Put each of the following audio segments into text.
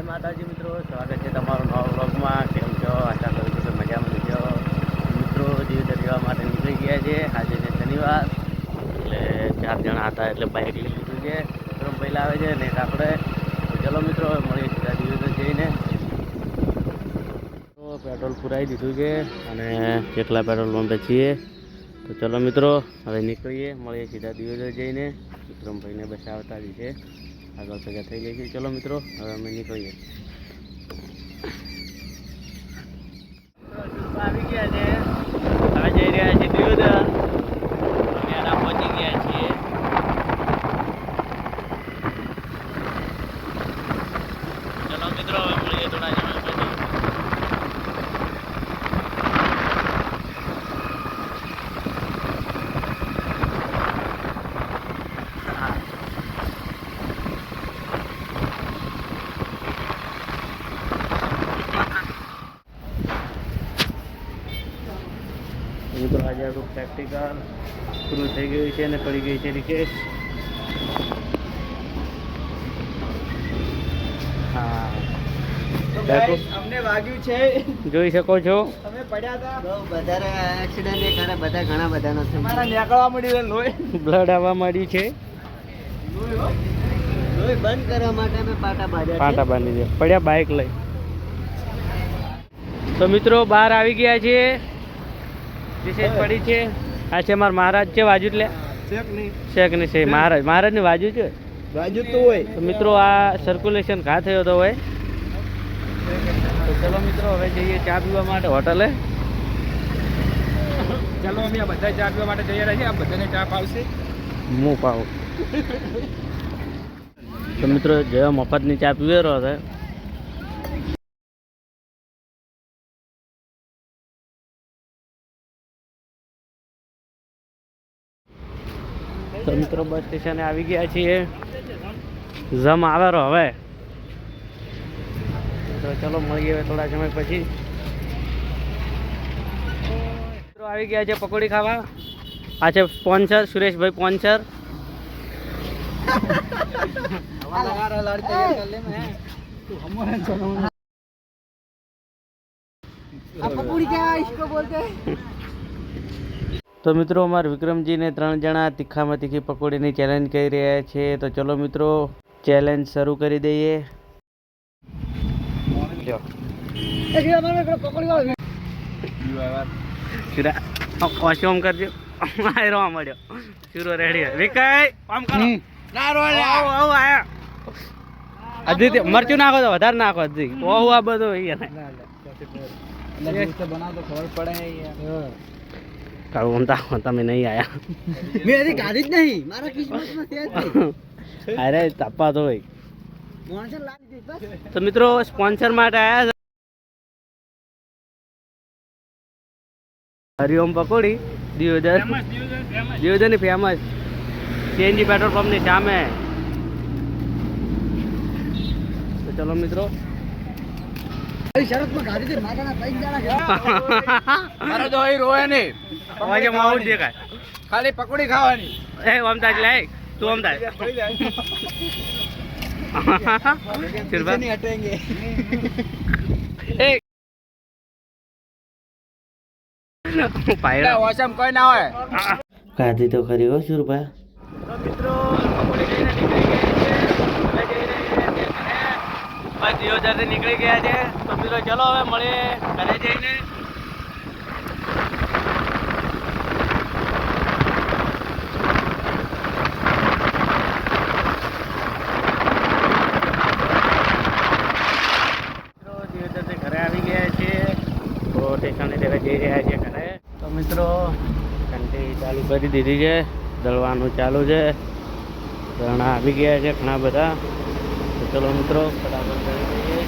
જય માતાજી મિત્રો, સ્વાગત છે તમારું નવા બ્લોગમાં કેમ છો? આશા કરું છું મજામાં છો. મિત્રો, જીવ દરિયા માટે નીકળી ગયા છે. આજે છે શનિવાર. એટલે ચાર જણા હતા એટલે બાઇક લઈ લીધું છે. વિક્રમ પહેલાં આવે છે ને આપણે. ચલો મિત્રો, મળીએ સીધા જીવ જઈને. તો પેટ્રોલ પુરાવી દીધું છે અને કેટલા પેટ્રોલ પંપે છીએ. તો ચલો મિત્રો, હવે નીકળીએ, મળીએ સીધા દિવસે જઈને. વિક્રમભાઈને બસાવતા જ છે. આગળ ભેગા થઈ ગઈ છે ચલો મિત્રો હવે અમે નીકળીએ. આવી ગયા છે હવે જઈ રહ્યા છીએ દિયોદર અમે આના પહોંચી ગયા છીએ ચલો મિત્રો હવે મળીએ થોડા સમય પછી મિત્રો પ્રેક્ટિકલ પૂરું થઈ ગયું છે અને પડી ગઈ છે રિકેશ અમને વાગ્યું છે. જોઈ શકો છો. અમે પડ્યા હતા બહુ વધારે એક્સિડન્ટ એ કરે બધા ઘણા બધાનો થઈ અમારા નીકળવા મળી લોહી? બ્લડ આવવા માંડ્યું છે. લોહી બંધ કરવા માટે અમે પાટા બાંધ્યા પાટા બાંધી દે પડ્યા બાઇક લઈ. તો મિત્રો બહાર આવી ગયા છીએ. વિશેષ પડી છે. આ છે મારા મહારાજ છે વાજુ એટલે ચેક નહીં. છે મહારાજ મહારાજની વાજુ છે? વાગ્યું તો હોય. મિત્રો આ સર્ક્યુલેશન ઘા થયો તો હોય. તો ચલો મિત્રો હવે જઈએ ચા પીવા માટે હોટલે. ચાલો અમે બધા ચા પીવા માટે જઈ રહ્યા છીએ. આ બધાને ચા પાવશે. હું પાવ. તો મિત્રો જેવા મફતની ચા પીવેરો હતો તો બસ સ્ટેશને આવી ગયા છીએ. જમ આવેરો હવે. તો ચલો મળીએ હવે થોડા સમય પછી. આવી ગયા છે પકોડી ખાવા. આ છે સ્પોન્સર, સુરેશભાઈ સ્પોન્સર. તો મિત્રો અમારા વિક્રમજીને ત્રણ જણા તીખામાં તીખી પકોડીની ચેલેન્જ કરી રહ્યા છે તો ચલો મિત્રો ચેલેન્જ શરૂ કરી દઈએ લ્યો. શિરા ઓછો આમ કરજો આયરો મળ્યો શીરો રેડી વિકાય આમ કરો આવો આવો આયા અધી મરચું નાખો તો વધારે નાખો અધી ઓહુ આ બધું અહીંયા ખબર પડે કાળું આમ તમે નહીં આયા. મેં હજી કાઢી જ નહીં. મારા કિસ્મતમાં છે અરે તપા તો બસ. તો મિત્રો સ્પોન્સર માટે આયા છે. હરિઓમ પકોડી દિયોદર. દિયોદરની ફેમસ. સીએનજી પેટ્રોલ પંપની સામે. તો ચલો મિત્રો ખાલી પકોડી ખાવાની. એ અમદાજ લે તું અમદાજ પડી જાય શિરભા નહીં હટેંગે એ પાયડા ઓસમ કોઈ ના હોય. ખાધી તો ખરી હો સુરભા મિત્રો દિયોદરથી નીકળી ગયા છે. તો મિત્રો, ચલો હવે મળીએ ઘરે જઈને. આવી ગયા છીએ તો ટેકાને લેવા જઈ રહ્યા છીએ ઘરે. તો મિત્રો, ઘંટી ચાલુ કરી દીધી છે. દળવાનું ચાલુ છે. ઘણા આવી ગયા છે ઘણા બધા. તો ચલો મિત્રો, ફટાફટ કરી દઈએ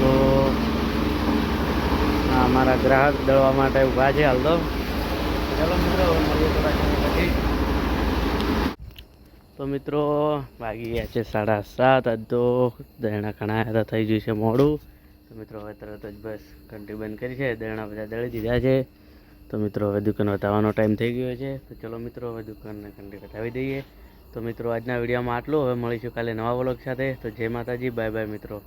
તો આ અમારા ગ્રાહક દળવા માટે ઊભા છે. હાલ તો. તો મિત્રો વાગી ગયા છે સાડા સાત. આજ તો દહેણા ઘણા હતા થઈ ગયું છે મોડું. તો મિત્રો હવે તરત જ બસ ઘંટી બંધ કરી છે. દહેણા બધા દળી દીધા છે. તો મિત્રો હવે દુકાન બતાવવાનો ટાઈમ થઈ ગયો છે. તો ચલો મિત્રો હવે દુકાનને ઘંટી બતાવી દઈએ. તો મિત્રો આજના વિડીયોમાં આટલું. હવે મળીશું કાલે નવા વ્લોગ સાથે. તો જય માતાજી. બાય બાય મિત્રો.